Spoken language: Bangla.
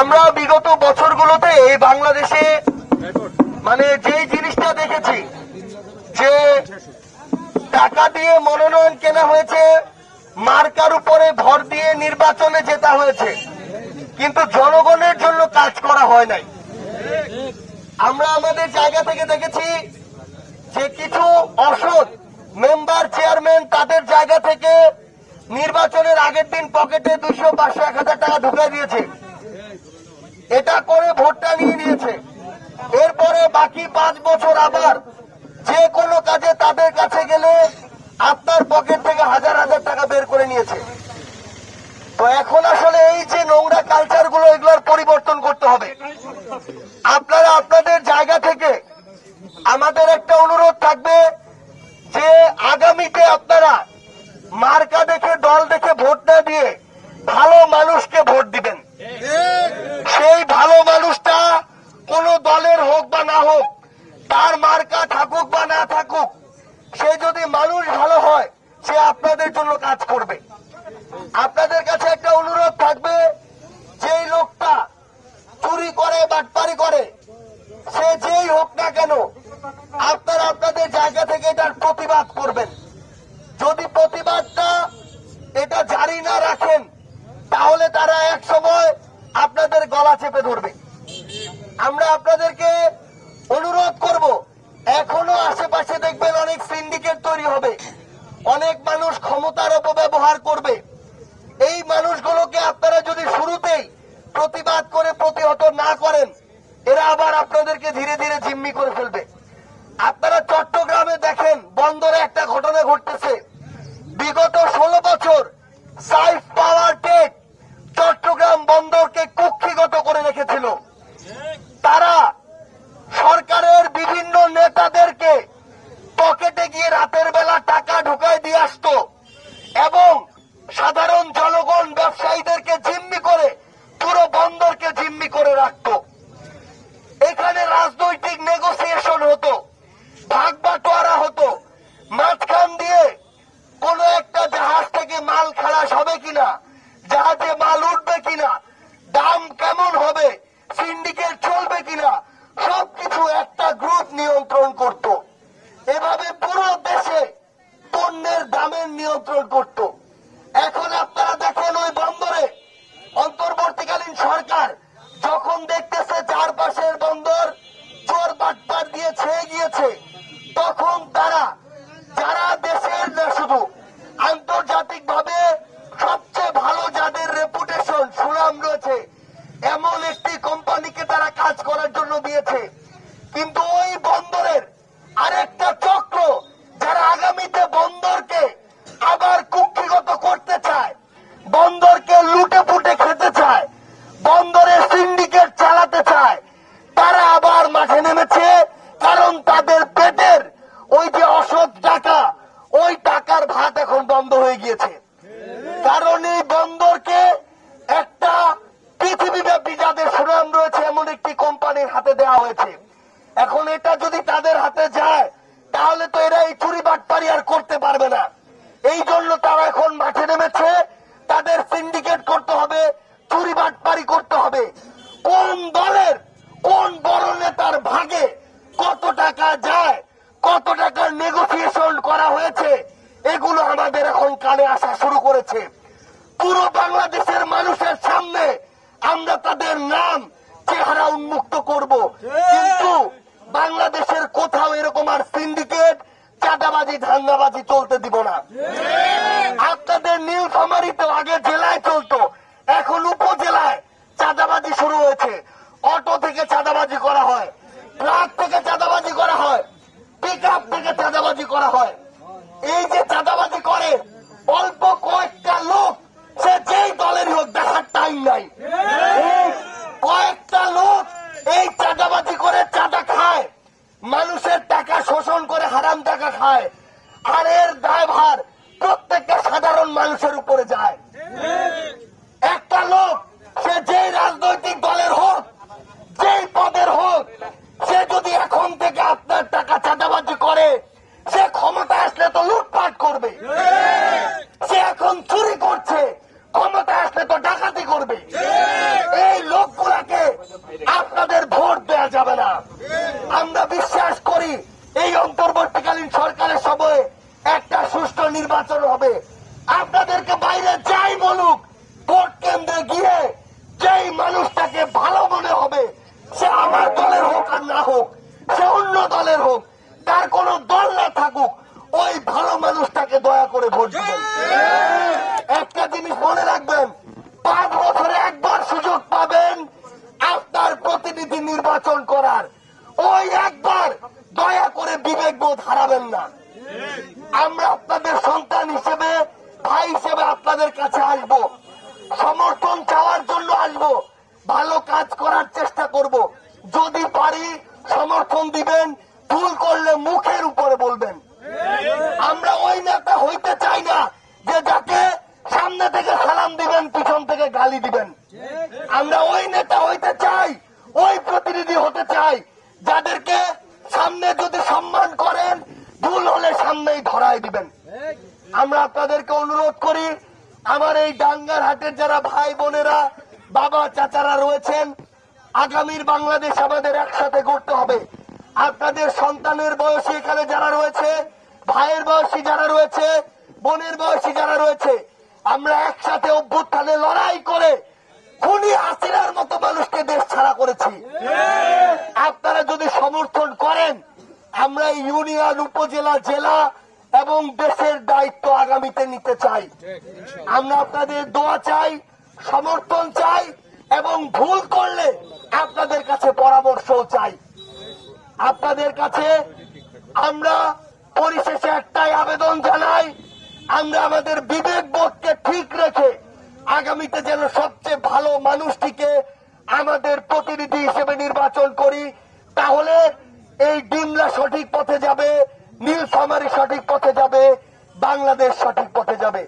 আমরা বিগত বছরগুলোতে এই বাংলাদেশে মানে যে জিনিসটা দেখেছি, যে টাকা দিয়ে মনোনয়ন কেনা হয়েছে, মার্কার উপরে ভর দিয়ে নির্বাচনে জেতা হয়েছে, কিন্তু জনগণের জন্য কাজ করা হয় নাই। আমরা আমাদের জায়গা থেকে দেখেছি যে কিছু অসৎ মেম্বার চেয়ারম্যান তাদের জায়গা থেকে নির্বাচনের আগের দিন পকেটে দুশো পাঁচশো, এক হাজার টাকা ঢুকাই দিয়েছে। এটা করে ভোটটা নিয়ে নিয়েছে এরপরে বাকি পাঁচ বছর আবার যে কোনো কাজে তাদের কাছে গেলে আপনার পকেট থেকে হাজার হাজার টাকা বের করে নিয়েছে। তো এখন আসলে এই যে নোংরা কালচারগুলো, এগুলোর পরিবর্তন করতে হবে। আপনারা আপনাদের জায়গা থেকে আমাদের একটা অনুরোধ থাকবে যে আগামীতে আপনারা মার্কা দেখে, দল দেখে ভোট না দিয়ে ভালো মানুষকে ভোট দিবেন সেই ভালো মানুষটা কোন দলের হোক বা না হোক তার মার্কা থাকুক বা না থাকুক সে যদি মানুষ ভালো হয় সে আপনাদের জন্য কাজ করবে। আপনাদের কাছে একটা অনুরোধ থাকবে, যেই লোকটা চুরি করে, বাটপারি করে, সে যেই হোক না কেন, আপনারা আপনাদের জায়গা থেকে এটার প্রতিবাদ করবেন। যদি প্রতিবাদটা এটা জারি না রাখেন, তাহলে তারা এক সময় আপনাদের গলা চেপে ধরবে। আমরা আপনাদেরকে অনুরোধ করব, এখনও আশেপাশে দেখবেন অনেক সিন্ডিকেট তৈরি হবে অনেক মানুষ ক্ষমতার অপব্যবহার করবে। এই মানুষগুলোকে আপনারা যদি শুরুতেই প্রতিবাদ করে প্রতিহত না করেন, এরা আবার আপনাদেরকে ধীরে ধীরে জিম্মি করে ফেলবে। আপনারা চট্টগ্রামে দেখেন বন্দরে একটা ঘটনা ঘটতেছে বিগত ষোলো বছর সাইফ পাওয়ার টেক চট্টগ্রাম বন্দরকে কুক্ষিগত করে রেখেছিল তারা সরকারের বিভিন্ন নেতাদেরকে পকেটে গিয়ে রাতের বেলা টাকা ঢুকায় দিয়ে আসতো এবং সাধারণ জনগণ ব্যবসায়ীদেরকে জিম্মি করে পুরো বন্দরকে জিম্মি করে রাখতো এখানে রাজনৈতিক নেগোসিয়েশন হতো ভাগ বাটোয়ারা হতো মাঝখান দিয়ে কোন একটা জাহাজ থেকে মাল খালাস হবে কিনা জাহাজে মাল উঠবে কিনা দাম কেমন হবে সিন্ডিকেট চলবে কিনা সবকিছু একটা গ্রুপ নিয়ন্ত্রণ করত এভাবে পুরো দেশে পণ্যের দামের নিয়ন্ত্রণ করত এখন আপনারা দেখেন ওই বন্দরে অন্তর্বর্তীকালীন সরকার যখন দেখতেছে চারপাশের বন্দর, চোর বাটপার দিয়ে ছেয়ে গিয়েছে। তখন তারা, যারা দেশের না শুধু আন্তর্জাতিক ভাবে সবচেয়ে ভালো যাদের রেপুটেশন সুনাম রয়েছে, এমন একটি কোম্পানিকে তারা কাজ করার জন্য দিয়েছে। কিন্তু ওই বন্দরের আরেকটা একটি কোম্পানির হাতে দেওয়া হয়েছে। এখন এটা যদি তাদের হাতে যায়, তাহলে তো এরা এই চুরি বাটপারি আর করতে পারবে না। এই জন্য তারা এখন মাঠে নেমেছে। তাদের সিন্ডিকেট করতে হবে, চুরি বাটপারি করতে হবে। কোন দলের, কোন বড় নেতার ভাগে কত টাকা যায়, কত টাকার নেগোসিয়েশন করা হয়েছে, এগুলো আমাদের এখন কানে আসা শুরু করেছে। পুরো বাংলাদেশের মানুষের সামনে আমরা তাদের নাম চেহারা উন্মুক্ত করব। কিন্তু বাংলাদেশের কোথাও এরকম আর সিন্ডিকেট চাঁদাবাজি ধাঙ্গাবাজি চলতে দিব না। টাকা খায় আর এর দায়ভার প্রত্যেকটা সাধারণ মানুষের উপরে যায়। একটা লোক, সে যে রাজনৈতিক দলের হোক যে পদের হোক, সে যদি এখন থেকে আপনার টাকা চাঁদাবাজি করে, সে ক্ষমতা আসলে তো লুটপাট করবে। সে এখন চুরি করছে ক্ষমতা আসলে তো ডাকাতি করবে। এই লোকগুলাকে আপনাদের ভোট দেওয়া যাবে না। আমরা বিশ্বাস করি এই অন্তর্বর্তীকালীন সরকারের সময়ে একটা সুষ্ঠু নির্বাচন হবে। আপনাদেরকে বাইরে যাই বলুক, ভোট কেন্দ্রে গিয়ে যেই মানুষটাকে ভালো মনে হবে, সে আমার দলের হোক আর না হোক, সে অন্য দলের হোক, তার কোন দল না থাকুক, ওই ভালো মানুষটাকে দয়া করে ভোট দিবেন। একটা জিনিস মনে রাখবেন, পাঁচ বছরে একবার সুযোগ পাবেন আপনার প্রতিনিধি নির্বাচন করার। ওই একবার দয়া করে বিবেক বোধ হারাবেন না। আমরা আপনাদের সন্তান হিসেবে, ভাই হিসেবে আপনাদের কাছে আসব। সমর্থন চাওয়ার জন্য আসব। ভালো কাজ করার চেষ্টা করব। যদি পারি, সমর্থন দিবেন, ভুল করলে মুখের উপরে বলবেন। আমরা ওই নেতা হইতে চাই না যে যাকে সামনে থেকে সালাম দিবেন, পিছন থেকে গালি দিবেন। আমরা ওই নেতা হইতে চাই, ওই প্রতিনিধি হতে চাই। যাদেরকে সামনে যদি সম্মান করেন, ভুল হলে সামনেই ধরাই দিবেন। আমরা আপনাদেরকে অনুরোধ করি, আমার এই ডাঙ্গার হাটের যারা ভাই বোনেরা, বাবা চাচারা রয়েছেন, আগামীর বাংলাদেশ আমাদের একসাথে করতে হবে। আপনাদের সন্তানের বয়সী এখানে যারা রয়েছে, ভাইয়ের বয়সী যারা রয়েছে, বোনের বয়সী যারা রয়েছে, আমরা একসাথে অভ্যুত্থানে লড়াই করে খুনি হাসিনার মতো মানুষকে দেশ ছাড়া করেছি। যদি সমর্থন করেন, আমরা ইউনিয়ন, উপজেলা, জেলা এবং দেশের দায়িত্ব আগামীতে নিতে চাই। আমরা আপনাদের দোয়া চাই, সমর্থন চাই এবং ভুল করলে আপনাদের কাছে পরামর্শও চাই। আপনাদের কাছে আমরা পরিশেষে একটাই আবেদন জানাই, আমরা আমাদের বিবেক বোধকে ঠিক রেখে আগামীতে যেন সবচেয়ে ভালো মানুষটিকে আমাদের প্রতিনিধি হিসেবে নির্বাচন করি। তাহলে এই ডিমলা সঠিক পথে যাবে নীলফামারি সঠিক পথে যাবে বাংলাদেশ সঠিক পথে যাবে।